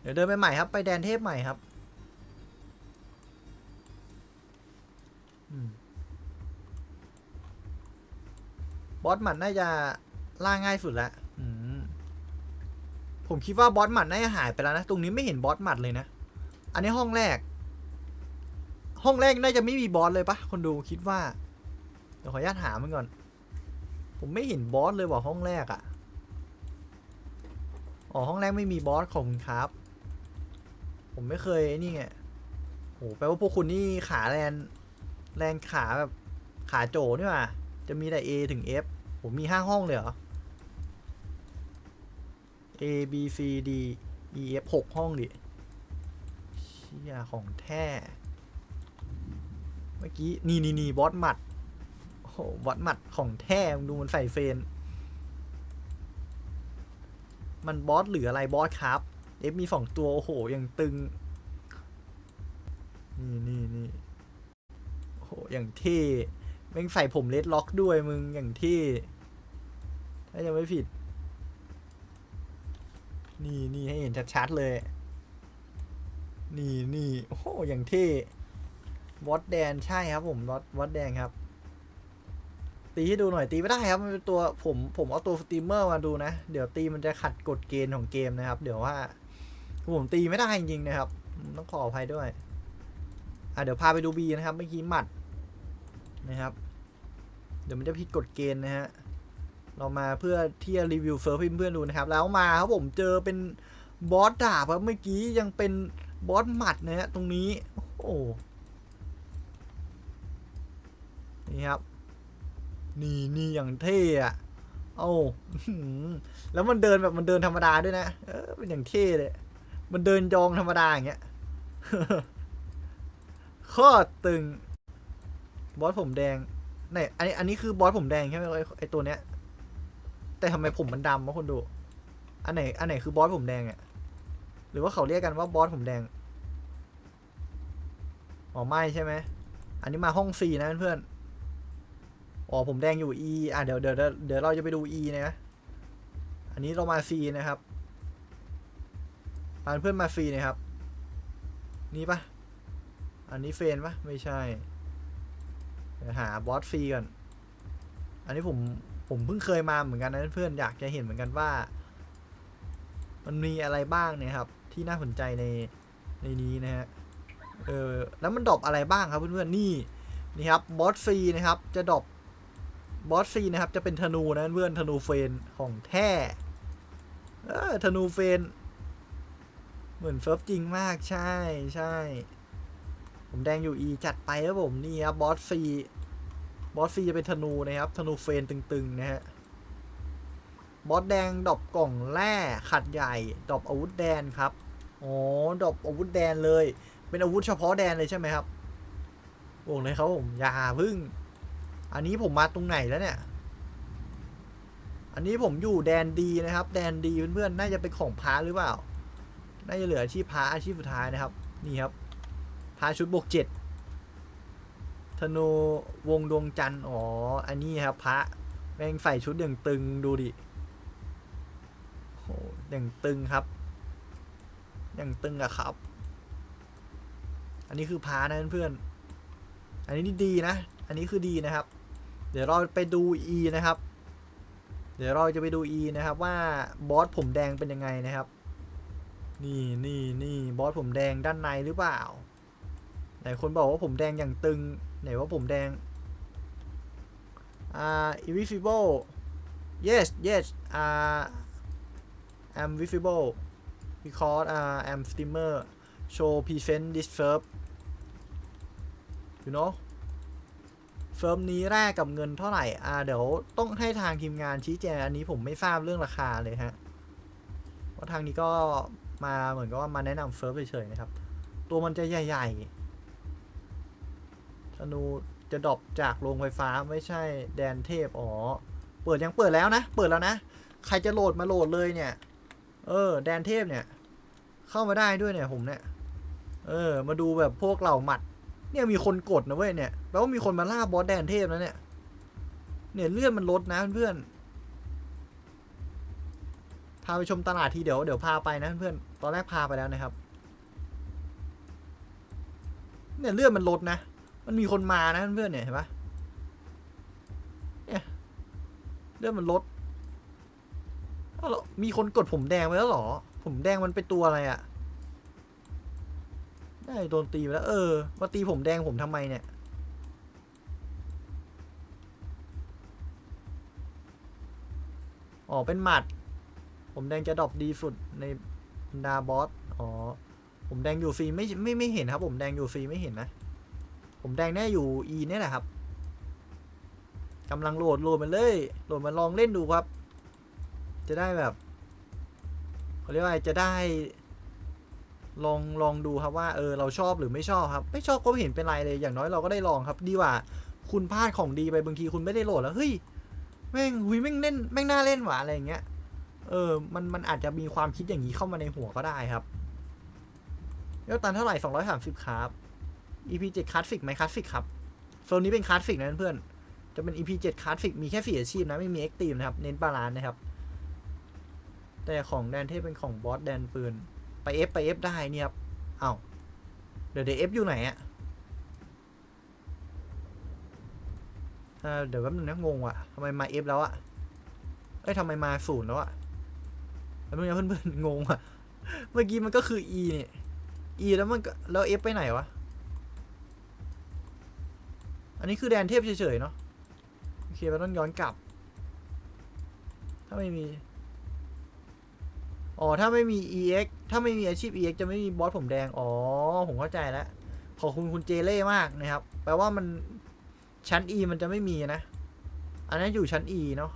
เดี๋ยวเดินไปใหม่ครับ ไปแดนเทพใหม่ครับบอสหมัดน่าจะล่าง่ายสุดละอืมผมคิดว่าบอสหมัดน่าจะหายไปแล้วนะ ตรงนี้ไม่เห็นบอสหมัดเลยนะ อันนี้ห้องแรก ห้องแรกน่าจะไม่มีบอสเลยปะคนดูคิดว่า เดี๋ยวขออนุญาตหามันก่อน ผมไม่เห็นบอสเลยว่ะห้องแรกอะอ๋อห้องแรกไม่มีบอสของคุณครับ ผมไม่เคยไอ้นี่ไงโหแปลว่าพวกคุณนี่ขาแลนแลนขาแบบขาโจนี่ว่ะจะมีแต่ A ถึง F ผมมีห้าห้องเลยเหรอ A B C D E F หกห้องดิเชี่ยของแท้ เมื่อกี้นี่นี่นี่บอสหมัดโอ้โหบอสหมัดของแท้มึงดูมันใส่เฟน มันบอสหรืออะไรบอสครับ เอฟมีสองตัว โอ้โหยังตึง นี่นี่นี่โอ้โห อย่างเท่แม่งใส่ผมเลดล็อกด้วยมึง อย่างเท่ถ้ายังไม่ผิด นี่นี่ให้เห็นชัดๆเลย นี่นี่โอ้โห อย่างเท่วอตแดนใช่ครับผมวอตวอตแดงครับตีให้ดูหน่อยตีไม่ได้ครับมันเป็นตัวผมผมเอาตัวสตรีมเมอร์มาดูนะ เดี๋ยวตีมันจะขัดกฎเกณฑ์ของเกมนะครับ เดี๋ยวว่า ผมตีไม่ได้จริงๆนะครับ ต้องขออภัยด้วย อะเดี๋ยวพาไปดูบีนะครับ เมื่อกี้หมัดนะครับ เดี๋ยวมันจะผิดกฎเกณฑ์นะฮะ เรามาเพื่อที่จะรีวิวเฟิร์ฟให้เพื่อนๆดูนะครับ แล้วมาครับผมเจอเป็นบอสดาบครับเมื่อกี้ยังเป็นบอสหมัดนะฮะตรงนี้ โอ้โหนี่ครับ นี่นี่อย่างเท่อะเอ้าแล้วมันเดินแบบมันเดินธรรมดาด้วยนะ เออเป็นอย่างเท่เลย มันเดินยองธรรมดาอย่างเงี้ยโคตรตึง บอสผมแดงไหนอันนี้ อันนี้คือบอสผมแดงใช่ไหมไอ้ไอตัวเนี้ย แต่ทำไมผมมันดำวะคนดู อันไหน อันไหนคือบอสผมแดงอะหรือว่าเขาเรียกกันว่าบอสผมแดง อ๋อไม่ใช่ไหม อันนี้มาห้อง C นะเพื่อนๆอ๋อผมแดงอยู่ E อะเดี๋ยวเดี๋ยวเดี๋ยวเดี๋ยวเราจะไปดู E นะ อันนี้เรามา C นะครับ พาเพื่อนมา C นะครับ นี่ปะอันนี้เฟนปะไม่ใช่ เดี๋ยวหาบอสฟรีก่อน อันนี้ผมผมเพิ่งเคยมาเหมือนกันนะเพื่อนๆอยากจะเห็นเหมือนกันว่า มันมีอะไรบ้างเนี่ยครับ ที่น่าสนใจในในนี้นะฮะ เออแล้วมันดรอปอะไรบ้างครับเพื่อนๆนี่นี่ครับบอสซีนะครับ จะดรอปบอสซีนะครับ จะเป็นธนูนะเพื่อนธนูเฟนของแท้เออธนูเฟน เหมือนเฟิร์ฟจริงมากใช่ใช่ ผมแดงอยู่ E จัดไปครับผม นี่ครับบอสซีบอสซีจะเป็นธนูนะครับ ธนูเฟนตึงๆ นะฮะ บอสแดงดอปกล่องแร่ขัดใหญ่ ดอปอาวุธแดนครับ อ๋อ ดอปอาวุธแดนเลย เป็นอาวุธเฉพาะแดนเลยใช่ไหมครับบอกเลยครับผม อย่าพึ่ง อันนี้ผมมาตรงไหนแล้วเนี่ย อันนี้ผมอยู่แดนดีนะครับ แดนดีเพื่อนๆ น่าจะเป็นของพาร์หรือเปล่า น่าจะเหลืออาชีพพาอาชีพสุดท้ายนะครับ นี่ครับ พาชุดบวกเจ็ดธนูวงดวงจันทร์อ๋อ อันนี้ครับพระแม่งใส่ชุดอย่างตึงดูดิโหอย่างตึงครับ อย่างตึงอะครับ อันนี้คือพานะเพื่อนอันนี้ดีนะ อันนี้คือดีนะครับ เดี๋ยวเราไปดู E นะครับ เดี๋ยวเราจะไปดู E นะครับว่าบอสผมแดงเป็นยังไงนะครับ นี่นี่นี่บอสผมแดงด้านในหรือเปล่า ไหนคนบอกว่าผมแดงอย่างตึง ไหนว่าผมแดง อ่า invisible yes yes อ่า I'm visible because อ่า I'm streamer show present this verb you know เฟิร์มนี้แรกกับเงินเท่าไหร่ อ่า เดี๋ยวต้องให้ทางทีมงานชี้แจง อันนี้ผมไม่ทราบเรื่องราคาเลยฮะ เพราะทางนี้ก็ มาเหมือนกับว่ามาแนะนำเฟิร์มเฉยๆนะครับ ตัวมันจะใหญ่ๆธนูจะดรอปจากโรงไฟฟ้าไม่ใช่แดนเทพอ๋อเปิดยังเปิดแล้วนะ เปิดแล้วนะ ใครจะโหลดมาโหลดเลยเนี่ย เออ แดนเทพเนี่ย เข้ามาได้ด้วยเนี่ยผมเนี่ย เออ มาดูแบบพวกเหล่าหมัด เนี่ยมีคนกดนะเว้ยเนี่ยแปลว่ามีคนมาล่าบอสแดนเทพแล้วเนี่ย เนี่ยเลื่อนมันลดนะเพื่อนๆพาไปชมตลาดทีเดี๋ยวเดี๋ยวพาไปนะเพื่อน ตอนแรกพาไปแล้วนะครับ เนี่ยเลือดมันลดนะ มันมีคนมานะเพื่อนเนี่ยเห็นปะเนี่ยเลือดมันลดอ้าวมีคนกดผมแดงไปแล้วหรอ ผมแดงมันเป็นตัวอะไรอะ่ะ ได้โดนตีไปแล้ว เออ มาตีผมแดงผมทำไมเนี่ยอ๋อ เป็นหมัด ผมแดงจะดรอปดีสุดใน ดาบอส อ๋อ ผมแดงอยู่ฟรีไม่ไม่ไม่เห็นครับ ผมแดงอยู่ฟรีไม่เห็นนะ ผมแดงแน่อยู่ E เนี่ยแหละครับกำลังโหลดโหลดมันเลย โหลดมาลองเล่นดูครับ จะได้แบบเขาเรียกว่าจะได้ ลองลองดูครับว่าเออเราชอบหรือไม่ชอบครับ ไม่ชอบก็ไม่เห็นเป็นไรเลยอย่างน้อยเราก็ได้ลองครับ ดีกว่า คุณพลาดของดีไปบางทีคุณไม่ได้โหลดแล้วเฮ้ยแม่งหุยแม่งเล่นแม่งน่าเล่นหว่ะอะไรอย่างเงี้ย เออ มัน มันอาจจะมีความคิดอย่างนี้เข้ามาในหัวก็ได้ครับยอดตันเท่าไหร่สองร้อยสามสิบครับ EP 7คลาสสิกไหมคลาสสิกครับ โซนนี้เป็นคลาสสิกนะเพื่อน จะเป็น EP 7คลาสสิกมีแค่สี่อาชีพนะ ไม่มีเอ็กตีมนะครับ เน้นบาลานซ์นะครับ แต่ของแดนเทพเป็นของบอสแดนปืน ไปเอฟไปเอฟได้เนี่ยครับเอ้าเดี๋ยวเดี๋ยวเอฟอยู่ไหนอะเอ่อเดี๋ยวแป๊บนึงนะงงว่ะทำไมมาเอฟแล้วอะเอ้ยทำไมมาศูนย์แล้วอะ แล้วมึงนะเพื่อนๆงงว่ะเมื่อกี้มันก็คือ E เนี่ย E แล้วมันก็แล้ว F ไปไหนวะ อันนี้คือแดนเทพเฉยๆเนาะโอเคเราต้องย้อนกลับ ถ้าไม่มี อ๋อ ถ้าไม่มี EX ถ้าไม่มีอาชีพ EX จะไม่มีบอสผมแดง อ๋อ ผมเข้าใจแล้ว ขอบคุณคุณเจเล่มากนะครับ แปลว่ามันชั้น E มันจะไม่มีนะ อันนั้นอยู่ชั้น E เนาะ